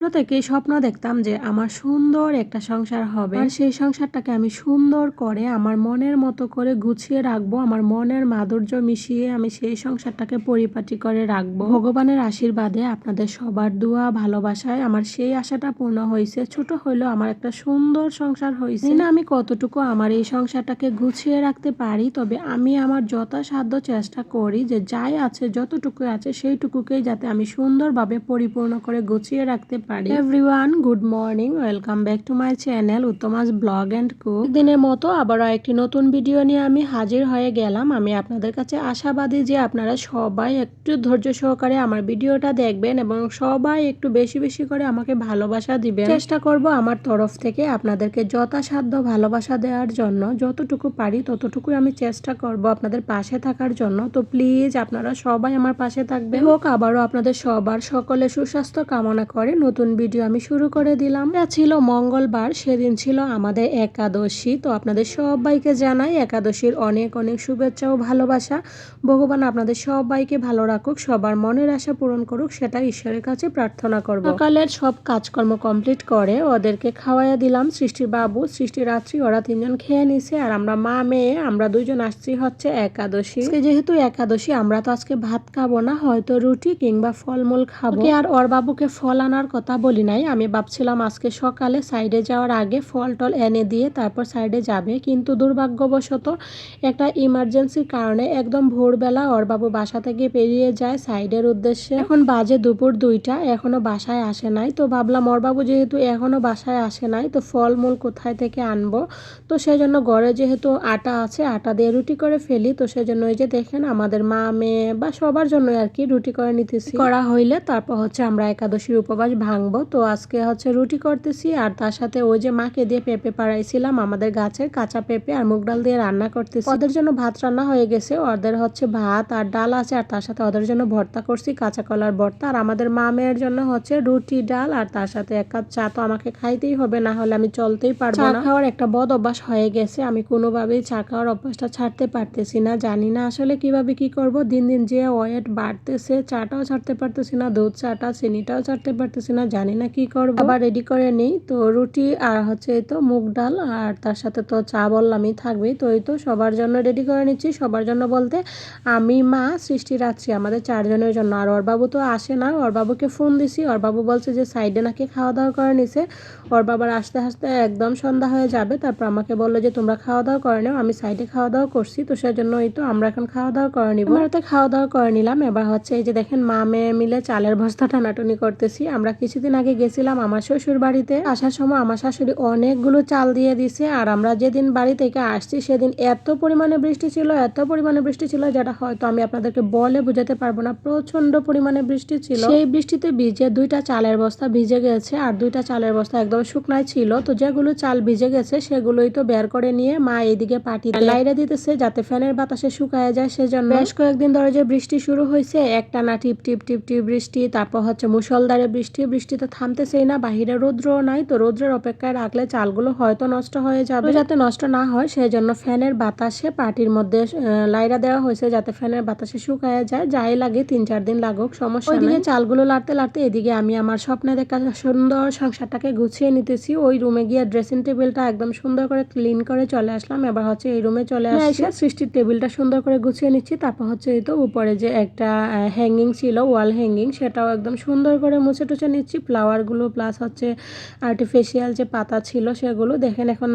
ছোট থেকেই স্বপ্ন দেখতাম যে আমার সুন্দর একটা সংসার হবে। আর সেই সংসারটাকে আমি সুন্দর করে আমার মনের মতো করে গুছিয়ে রাখব, আমার মনের মাধুর্য মিশিয়ে আমি সেই সংসারটাকে পরিপাটি করে রাখব। ভগবানের আশীর্বাদে আপনাদের সবার দোয়া, ভালোবাসায় আমার সেই আশাটা পূর্ণ হয়েছে। ছোট হইলেও আমার একটা সুন্দর সংসার হয়েছে। না আমি কতটুকু আমার এই সংসারটাকে গুছিয়ে রাখতে পারি, তবে আমি আমার যথাসাধ্য চেষ্টা করি যে যাই আছে যতটুকু আছে, সেইটুকুকেই যাতে আমি সুন্দরভাবে পরিপূর্ণ করে গুছিয়ে রাখতে পারি। Everyone good morning welcome back to my channel Uttama's blog and cook দিনের মতো আবারও একটি নতুন ভিডিও নিয়ে আমি হাজির হয়ে গেলাম। আমি আপনাদের কাছে আশাবাদী যে আপনারা সবাই একটু ধৈর্য সহকারে আমার ভিডিওটা দেখবেন এবং সবাই একটু বেশি বেশি করে আমাকে ভালোবাসা দিবেন। চেষ্টা করব আমার তরফ থেকে আপনাদেরকে যথাসাধ্য ভালোবাসা দেওয়ার জন্য। যতটুকু পারি ততটুকুই আমি চেষ্টা করব আপনাদের পাশে থাকার জন্য। তো প্লিজ আপনারা সবাই আমার পাশে থাকবেন। হোক, আবারও আপনাদের সবার সকলে সুস্বাস্থ্য কামনা করে নতুন ভিডিও আমি শুরু করে দিলাম। এটা ছিল মঙ্গলবার, সেদিন ছিল আমাদের একাদশী। তো আপনাদের সবাইকে জানাই একাদশীর অনেক অনেক শুভেচ্ছা ও ভালোবাসা। ভগবান আপনাদের সবাইকে ভালো রাখুক, সবার মনের আশা পূরণ করুক সেটা ঈশ্বরের কাছে প্রার্থনা করব। সকালের সব কাজকর্ম কমপ্লিট করে ওদেরকে খাওয়াইয়া দিলাম। সৃষ্টির বাবু সৃষ্টি রাত্রি, ওরা তিনজন খেয়ে নিছে আর আমরা মা, মেয়ে, আমরা দুইজন আসছি হচ্ছে একাদশী। যেহেতু একাদশী, আমরা তো আজকে ভাত খাব না, হয়তো রুটি কিংবা ফলমূল খাব। আর ওর বাবুকে ফল আনার কথা বলি নাই। আমি ভাবছিলাম আজকে সকালে সাইডে যাওয়ার আগে ফল টল এনে দিয়ে তারপর সাইডে যাবে। কিন্তু দুর্ভাগ্যবশত একটা ইমার্জেন্সির কারণে একদম ভোরবেলা ওর বাবু বাসা থেকে পেরিয়ে যায় সাইডের উদ্দেশ্যে। এখন বাজে দুপুর দুইটা, এখনও বাসায় আসে নাই। তো ভাবলাম ওর বাবু যেহেতু এখনও বাসায় আসে নাই, তো ফলমূল কোথায় থেকে আনব? তো সেই জন্য ঘরে যেহেতু আটা আছে, আটা দিয়ে রুটি করে ফেলি। তো সেই জন্য ওই যে দেখেন আমাদের মা, মেয়ে বা সবার জন্য আর কি রুটি করে নিতেছি। করা হইলে তারপর হচ্ছে আমরা একাদশীর উপবাস ভাঙবো। তো আজকে হচ্ছে রুটি করতেছি আর তার সাথে ওই যে মাকে দিয়ে পেঁপে পাড়াইছিলাম আমাদের গাছের কাঁচা পেঁপে আর মুগ ডাল দিয়ে রান্না করতেছি। ওদের জন্য ভাত রান্না হয়ে গেছে ওদের হচ্ছে ভাত আর ডাল আছে আর তার সাথে ওদের জন্য ভর্তা করছি কাঁচা কলার ভর্তা। আর আমাদের মা মেয়ের জন্য হচ্ছে রুটি ডাল আর তার সাথে এক কাপ চা। তো আমাকে খাইতেই হবে না হলে আমি চলতেই পারব না। খাওয়ার একটা বদ অভ্যাস হয়ে গেছে আমি কোনোভাবেই চা খাওয়ার অভ্যাসটা ছাড়তে পারতেছি না জানি না আসলে কীভাবে কি করব। দিন দিন যে ওয়েট বাড়তেছে চাটাও ছাড়তে পারতেছি না দুধ চাটা চিনিটাও ছাড়তে পারতেছি না জানি না কি করব। আবার রেডি করে নিই, তো রুটি আর হচ্ছে এই তো মুগ ডাল আর তার সাথে তো চা বললামই থাকবেই। তো এই তো সবার জন্য রেডি করে নিচ্ছি। সবার জন্য বলতে আমি, মা, সৃষ্টি রাখছি আমাদের চারজনের জন্য। আর ওর বাবু তো আসে না। ওর বাবুকে ফোন দিছি। ওর বাবু বলছে যে সাইডে নাকি খাওয়া দাওয়া করে নিছে। ওর বাবার আসতে আসতে একদম সন্ধ্যা হয়ে যাবে। তারপর আমাকে বলল যে, তোমরা খাওয়া দাওয়া করে নাও। আমি সাইডে খাওয়া দাওয়া করছি। তো সেজন্য এই তো আমরা এখন খাওয়া দাওয়া করে নিব। আমরা তো খাওয়া দাওয়া করে নিলাম। এবার হচ্ছে এই যে দেখেন, মা মেয়ে মিলে চালের বস্তা টানাটুনি করতেছি। আমরা কিছুদিন আগে গেছিলাম আমার শ্বশুর বাড়িতে আসার সময় আমার শাশুড়ি অনেকগুলো চাল দিয়ে দিছে আর আমরা যেদিন বাড়ি থেকে আসছি সেদিন এত পরিমাণে বৃষ্টি ছিল, এত পরিমাণে বৃষ্টি ছিল যেটা হয়তো আমি আপনাদেরকে বলে বোঝাতে পারব না প্রচণ্ড পরিমাণে বৃষ্টি ছিল। সেই বৃষ্টিতে ভিজে দুইটা চালের বস্তা ভিজে গেছে আর দুইটা চালের বস্তা একদম শুকনায় ছিল। তো যেগুলো চাল ভিজে গেছে সেগুলোই তো বের করে নিয়ে মা এইদিকে পাটি লাইরে দিতেছে যাতে ফ্যানের বাতাসে শুকায় যায় সেজন্য বেশ কয়েকদিন ধরে যে বৃষ্টি শুরু হয়েছে, একটা না টিপ টিপ টিপ টিপ বৃষ্টি, তারপর হচ্ছে মুসলধারে বৃষ্টি বৃষ্টি তো থামতেছেই না বাহিরে রৌদ্রও নাই তো রৌদ্রের অপেক্ষায় রাখলে চালগুলো হয়তো নষ্ট হয়ে যাবে। যাতে নষ্ট না হয় সেই জন্য ফ্যানের বাতাসে পাটির মধ্যে লাইরা দেওয়া হয়েছে যাতে ফ্যানের বাতাসে শুকায় যায়। যাই লাগে তিন চার দিন লাগুক সমস্যা ওইদিকে চালগুলো লাড়তে লাড়তে এদিকে আমি আমার স্বপ্নে দেখা সুন্দর সংসারটাকে গুছিয়ে নিতেছি। ওই রুমে গিয়ে ড্রেসিং টেবিলটা একদম সুন্দর করে ক্লিন করে চলে আসলাম। এবার হচ্ছে এই রুমে চলে আসছি। সৃষ্টির টেবিলটা সুন্দর করে গুছিয়ে নিচ্ছি। তারপর হচ্ছে এই তো উপরে যে একটা হ্যাঙ্গিং ছিল ওয়াল হ্যাঙ্গিং সেটাও একদম সুন্দর করে মুছে টুছে নিচ্ছি। ফ্লাওয়ারগুলো প্লাস হচ্ছে আর্টিফিশিয়াল যে পাতা ছিল সেগুলো। দেখেন এখন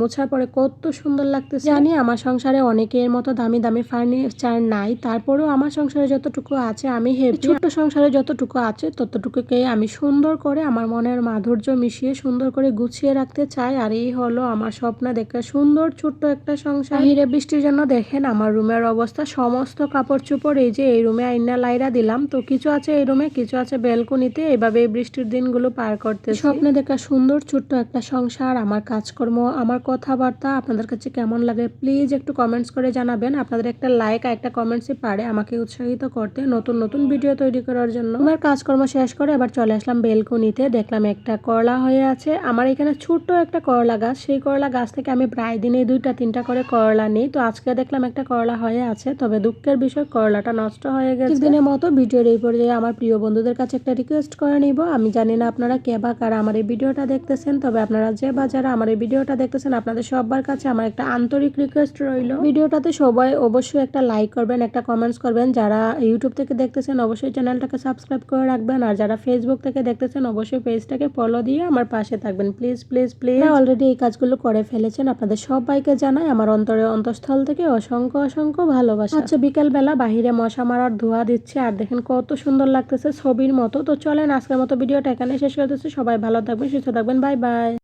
মোছার পরে কত সুন্দর লাগতেছে। জানি আমার সংসারে অনেকের মতো দামি দামি ফার্নিচার নাই। তারপরেও আমার সংসারে যতটুকু আছে, আমি হেভি ছোট্ট সংসারে যতটুকু আছে ততটুকুকে আমি সুন্দর করে আমার মনের মাধুর্য মিশিয়ে সুন্দর করে গুছিয়ে রাখতে চাই। আর এই হলো আমার স্বপ্ন দেখে সুন্দর ছোট্ট একটা সংসার। হিরে বৃষ্টির জন্য দেখেন আমার রুমের অবস্থা। সমস্ত কাপড় চোপড় এই যে এই রুমে আইনা লাইরা দিলাম। তো কিছু আছে এই রুমে, কিছু আছে বেলকনিতে এইভাবে এই বৃষ্টির দিনগুলো পার করতে স্বপ্নে দেখা সুন্দর ছোট্ট একটা সংসার আমার কাজকর্ম আমার কথাবার্তা আপনাদের কাছে কেমন লাগে প্লিজ একটু কমেন্টস করে জানাবেন। আপনাদের একটা লাইক আর একটা কমেন্টসই পারে আমাকে উৎসাহিত করতে নতুন নতুন ভিডিও তৈরি করার জন্য। আমার কাজকর্ম শেষ করে এবার চলে আসলাম বেলকনিতে দেখলাম একটা করলা হয়ে আছে। আমার এখানে ছোট্ট একটা করলা গাছ সেই করলা গাছ থেকে আমি প্রায় দিনে দুইটা তিনটা করে করলা নিই। তো আজকে দেখলাম একটা করলা হয়ে আছে তবে দুঃখের বিষয় করলাটা নষ্ট হয়ে গেছে। দিনের মতো ভিডিওর এই পর্যায়ে আমার প্রিয় বন্ধুদের কাছে একটা রিকোয়েস্ট করে নিব। আমি জানি না আপনারা কে বা কারা আমার এই ভিডিওটা দেখতেছেন, তবে আপনারা যে বা যারা আমার এই ভিডিওটা দেখতেছেন, আপনাদের সবার কাছে আমার একটা আন্তরিক রিকোয়েস্ট রইল। ভিডিওটাতে সবাই অবশ্যই একটা লাইক করবেন, একটা কমেন্টস করবেন। যারা ইউটিউব থেকে দেখতেছেন, অবশ্যই চ্যানেলটাকে সাবস্ক্রাইব করে রাখবেন। আর যারা ফেসবুক থেকে দেখতেছেন, অবশ্যই পেজটাকে ফলো দিয়ে আমার পাশে থাকবেন। প্লিজ প্লিজ প্লিজ অলরেডি এই কাজগুলো করে ফেলেছেন, আপনাদের সবাইকে জানাই আমার অন্তরে অন্তঃস্থল থেকে অসংখ্য অসংখ্য ভালোবাসা। আচ্ছা বিকেলবেলা বাহিরে মশা মারার ধোয়া দিচ্ছে। আর দেখেন কত সুন্দর লাগতেছে ছবির মতো। তো চলেন, আজকের মতো ভিডিওটা এখানে শেষ করতেছি সবাই ভালো থাকবেন সুস্থ থাকবেন। Bye bye.